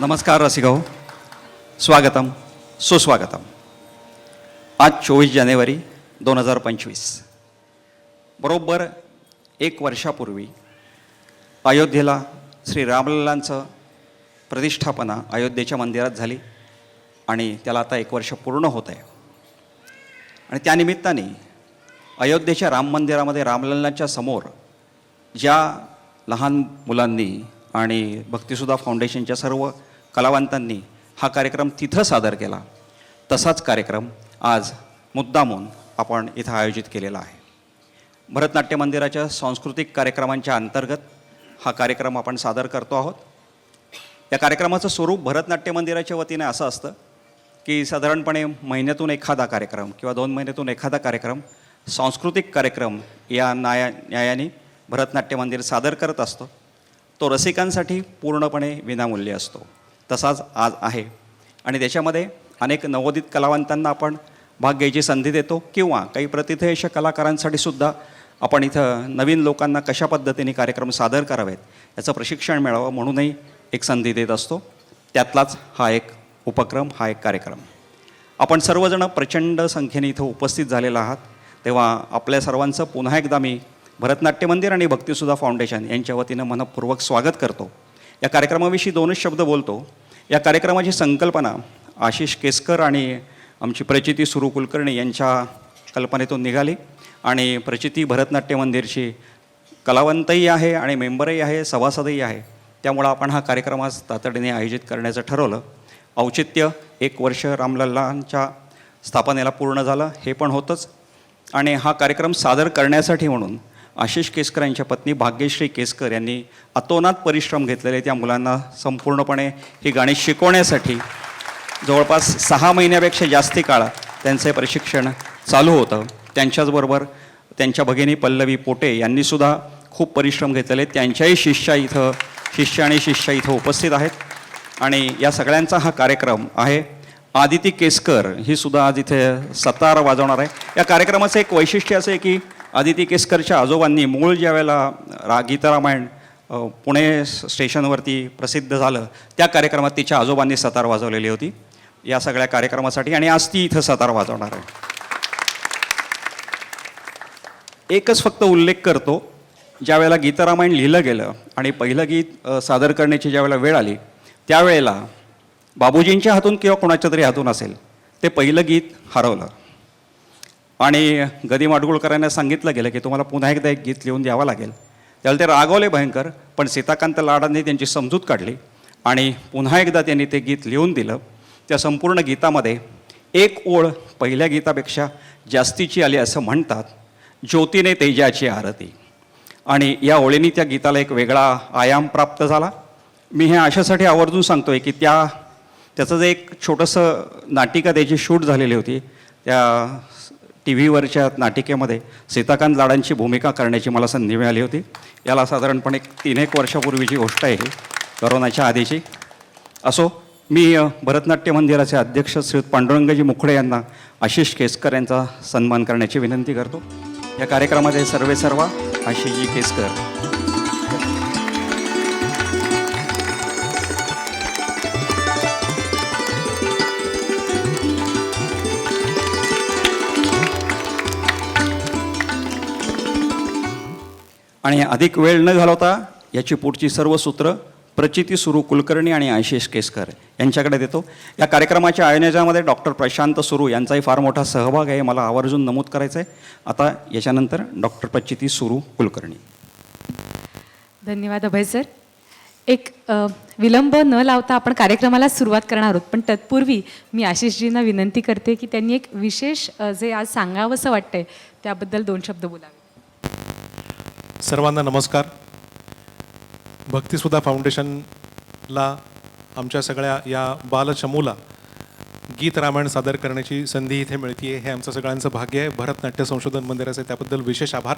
नमस्कार रसिकाहो. स्वागतम. सुस्वागतम. आज चोवीस जानेवारी दोन हजार पंचवीस. बरोबर एक वर्षापूर्वी अयोध्येला श्री रामलल्लांचं प्रतिष्ठापना अयोध्येच्या मंदिरात झाली आणि त्याला आता एक वर्ष पूर्ण होत आहे. आणि त्यानिमित्ताने अयोध्येच्या राम मंदिरामध्ये रामलल्लांच्या समोर ज्या लहान मुलांनी आणि भक्तिसुधा फाउंडेशनच्या सर्व कलावंतांनी हा कार्यक्रम तिथं सादर केला. तसाच कार्यक्रम आज मुद्दामून आपण इथं आयोजित केलेला आहे. भरतनाट्य मंदिराच्या सांस्कृतिक कार्यक्रमांच्या अंतर्गत हा कार्यक्रम आपण सादर करतो आहोत. या कार्यक्रमाचं स्वरूप भरतनाट्य मंदिराच्या वतीने असं असतं की साधारणपणे महिन्यातून एखादा कार्यक्रम किंवा दोन महिन्यातून एखादा कार्यक्रम सांस्कृतिक कार्यक्रम या न्याया न्यायाने भरतनाट्य मंदिर सादर करत असतो. तो रसिकांसाठी पूर्णपणे विनामूल्य असतो. तसाच आज आहे. आणि त्याच्यामध्ये अनेक नवोदित कलावंतांना आपण भाग घ्यायची संधी देतो किंवा काही प्रतिथयश कलाकारांसाठी सुद्धा आपण इथं नवीन लोकांना कशा पद्धतीने कार्यक्रम सादर करावेत याचं प्रशिक्षण मिळावं म्हणूनही एक संधी देत असतो. त्यातलाच हा एक उपक्रम हा एक कार्यक्रम. आपण सर्वजण प्रचंड संख्येने इथं उपस्थित झालेला आहात. तेव्हा आपल्या सर्वांचं पुन्हा एकदा मी भरतनाट्य मंदिर आणि भक्तिसुधा फाउंडेशन यांच्या वतीनं मनपूर्वक स्वागत करतो. या कार्यक्रमाविषयी दोनच शब्द बोलतो. या कार्यक्रमाची संकल्पना आशिष केसकर आणि आमची प्रचिती सुरू कुलकर्णी यांच्या कल्पनेतून निघाली. आणि प्रचिती भरतनाट्य मंदिरची कलावंतही आहे आणि मेंबरही आहे सभासदही आहे. त्यामुळं आपण हा कार्यक्रम आज तातडीने आयोजित करण्याचं ठरवलं. औचित्य एक वर्ष रामलल्लांच्या स्थापनेला पूर्ण झालं हे पण होतंच. आणि हा कार्यक्रम सादर करण्यासाठी म्हणून आशिष केसकर यांच्या पत्नी भाग्यश्री केसकर यांनी अतोनात परिश्रम घेतलेले त्या मुलांना संपूर्णपणे ही गाणी शिकवण्यासाठी जवळपास सहा महिन्यापेक्षा जास्ती काळ त्यांचं प्रशिक्षण चालू होतं. त्यांच्याचबरोबर त्यांच्या भगिनी पल्लवी पोटे यांनीसुद्धा खूप परिश्रम घेतलेले त्यांच्याही शिष्या इथं शिष्य आणि शिष्या इथं उपस्थित आहेत. आणि या सगळ्यांचा हा कार्यक्रम आहे. आदिती केसकर ही सुद्धा आज इथे सतार वाजवणार आहे. या कार्यक्रमाचं एक वैशिष्ट्य असं आहे की आदिती केसकरच्या आजोबांनी मूळ ज्या वेळेला रा गीतारामायण पुणे स्टेशनवरती प्रसिद्ध झालं त्या कार्यक्रमात तिच्या आजोबांनी सतार वाजवलेली होती. या सगळ्या कार्यक्रमासाठी आणि आज ती इथं सतार वाजवणार आहे. एकच फक्त उल्लेख करतो ज्या वेळेला गीतरामायण लिहिलं गेलं आणि पहिलं गीत सादर करण्याची ज्या वेळेला वेळ आली त्यावेळेला बाबूजींच्या हातून किंवा कोणाच्या तरी हातून असेल ते पहिलं गीत हरवलं. आणि गदी माडगुळकरांना सांगितलं गेलं की तुम्हाला पुन्हा एकदा एक गीत लिहून द्यावं लागेल. त्याला ते रागवले भयंकर पण सीताकांत लाडांनी त्यांची समजूत काढली आणि पुन्हा एकदा त्यांनी ते गीत लिहून दिलं. त्या संपूर्ण गीतामध्ये एक ओळ पहिल्या गीतापेक्षा जास्तीची आली असं म्हणतात ज्योतीने तेजाची आरती. आणि या ओळीने त्या गीताला एक वेगळा आयाम प्राप्त झाला. मी हे अशासाठी आवर्जून सांगतोय की त्या त्याचं जे एक छोटंसं नाटिका त्याची शूट झालेली होती त्या टी व्हीवरच्या नाटिकेमध्ये सीताकांत लाडांची भूमिका करण्याची मला संधी मिळाली होती. याला साधारणपणे तीन एक वर्षापूर्वीची गोष्ट आहे करोनाच्या आधीची. असो मी भरतनाट्य मंदिराचे अध्यक्ष श्री पांडुरंगजी मुखडे यांना आशिष केसकर यांचा सन्मान करण्याची विनंती करतो. या कार्यक्रमाचे सर्वे सर्वा आशिषजी केसकर. आणि अधिक वेळ न घालवता याची पुढची सर्व सूत्र प्रचिती सुरू कुलकर्णी आणि आशिष केसकर यांच्याकडे देतो. या कार्यक्रमाच्या आयोजनामध्ये डॉक्टर प्रशांत सुरू यांचाही फार मोठा सहभाग आहे मला आवर्जून नमूद करायचं आहे आता याच्यानंतर डॉक्टर प्रचिती सुरू कुलकर्णी. धन्यवाद अभय सर. एक विलंब न लावता आपण कार्यक्रमाला सुरुवात करणार आहोत पण तत्पूर्वी मी आशिषजींना विनंती करते की त्यांनी एक विशेष जे आज सांगावंसं वाटतंय त्याबद्दल दोन शब्द बोलावे. सर्वांना नमस्कार. भक्तिसुधा फाउंडेशनला आमच्या सगळ्या या बालचमूला गीत रामायण सादर करण्याची संधी इथे मिळते हे आमचं सगळ्यांचं भाग्य आहे. भरतनाट्य संशोधन मंदिराचे त्याबद्दल विशेष आभार.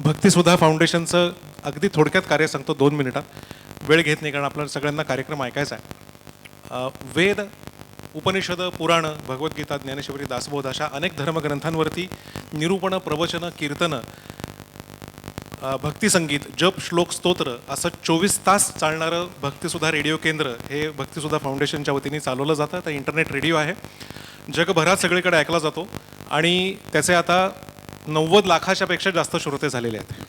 भक्तिसुधा फाउंडेशनचं अगदी थोडक्यात कार्य सांगतो दोन मिनिटात. वेळ घेत नाही कारण आपल्याला सगळ्यांना कार्यक्रम ऐकायचा आहे. वेद उपनिषद पुराण भगवद्गीता ज्ञानेश्वरी दासबोध अशा अनेक धर्मग्रंथांवरती निरूपणं प्रवचनं कीर्तनं भक्ती भक्तिसंगीत जप श्लोक स्तोत्र असं चोवीस तास चालणारं भक्तीसुद्धा रेडिओ केंद्र हे भक्तीसुद्धा फाउंडेशनच्या वतीने चालवलं जातं. तर इंटरनेट रेडिओ आहे. जगभरात सगळीकडे ऐकला जातो आणि त्याचे आता नव्वद लाखाच्यापेक्षा जास्त श्रोते झालेले आहेत.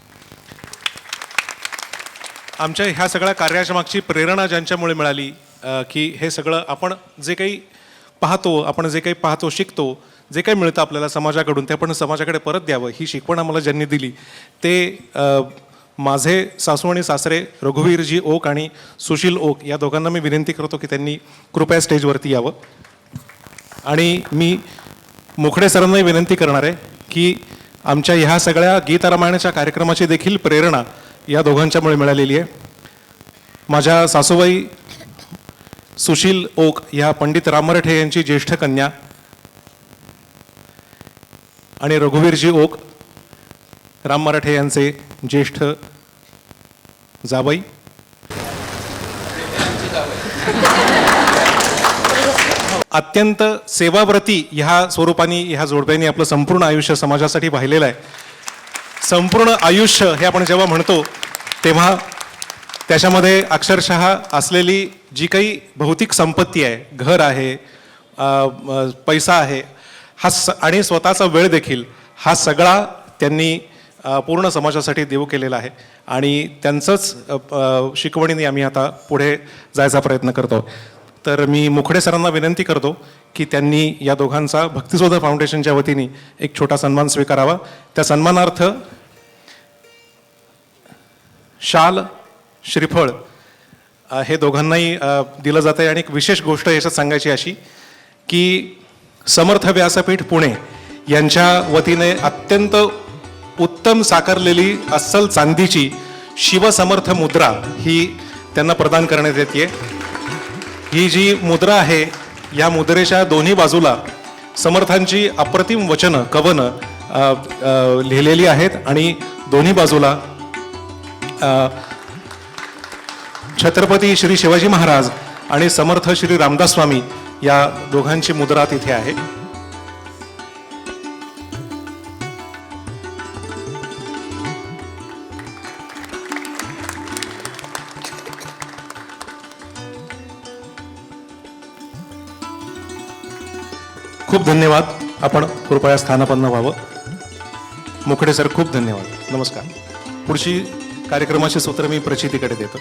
आमच्या ह्या सगळ्या कार्याच्या मागची प्रेरणा ज्यांच्यामुळे मिळाली की हे सगळं आपण जे काही पाहतो आपण जे काही पाहतो शिकतो जे काही मिळतं आपल्याला समाजाकडून ते आपण समाजाकडे परत द्यावं. ही शिकवण आम्हाला ज्यांनी दिली ते माझे सासू आणि सासरे रघुवीरजी ओक आणि सुशील ओक या दोघांना मी विनंती करतो की त्यांनी कृपया स्टेजवरती यावं. आणि मी मुखडे सरांनाही विनंती करणार आहे की आमच्या ह्या सगळ्या गीत रामायणाच्या कार्यक्रमाची देखील प्रेरणा या दोघांच्यामुळे मिळालेली आहे. माझ्या सासूबाई सुशील ओक या पंडित रामरठे यांची ज्येष्ठ कन्या. आणि रघुवीरजी ओक राम मराठे यांचे ज्येष्ठ जाबाई. अत्यंत सेवाव्रती ह्या स्वरूपाने ह्या जोडप्यांनी आपलं संपूर्ण आयुष्य समाजासाठी वाहिलेलं आहे. संपूर्ण आयुष्य हे आपण जेव्हा म्हणतो तेव्हा त्याच्यामध्ये अक्षरशः असलेली जी काही भौतिक संपत्ती आहे घर आहे पैसा आहे हा स आणि स्वतःचा वेळ देखील हा सगळा त्यांनी पूर्ण समाजासाठी देऊ केलेला आहे. आणि त्यांचंच शिकवणीने आम्ही आता पुढे जायचा प्रयत्न करतो. तर मी मुखडे सरांना विनंती करतो की त्यांनी या दोघांचा भक्तिसोधा फाउंडेशनच्या वतीने एक छोटा सन्मान स्वीकारावा. त्या सन्मानार्थ शाल श्रीफळ हे दोघांनाही दिलं जातं आहे आणि एक विशेष गोष्ट याच्यात सांगायची अशी की समर्थ व्यासपीठ पुणे यांच्या वतीने अत्यंत उत्तम साकारलेली अस्सल चांदीची शिवसमर्थ मुद्रा ही त्यांना प्रदान करण्यात येते ही जी मुद्रा आहे या मुद्रेच्या दोन्ही बाजूला समर्थांची अप्रतिम वचनं कवनं लिहिलेली आहेत. आणि दोन्ही बाजूला छत्रपती श्री शिवाजी महाराज आणि समर्थ श्री रामदास स्वामी या दोघांची मुद्रा तिथे आहे. खूप धन्यवाद. आपण कृपया स्थानापन्न व्हावं. मुखडे सर खूप धन्यवाद. नमस्कार. पुढची कार्यक्रमाची सूत्र मी प्रचितीकडे देतो.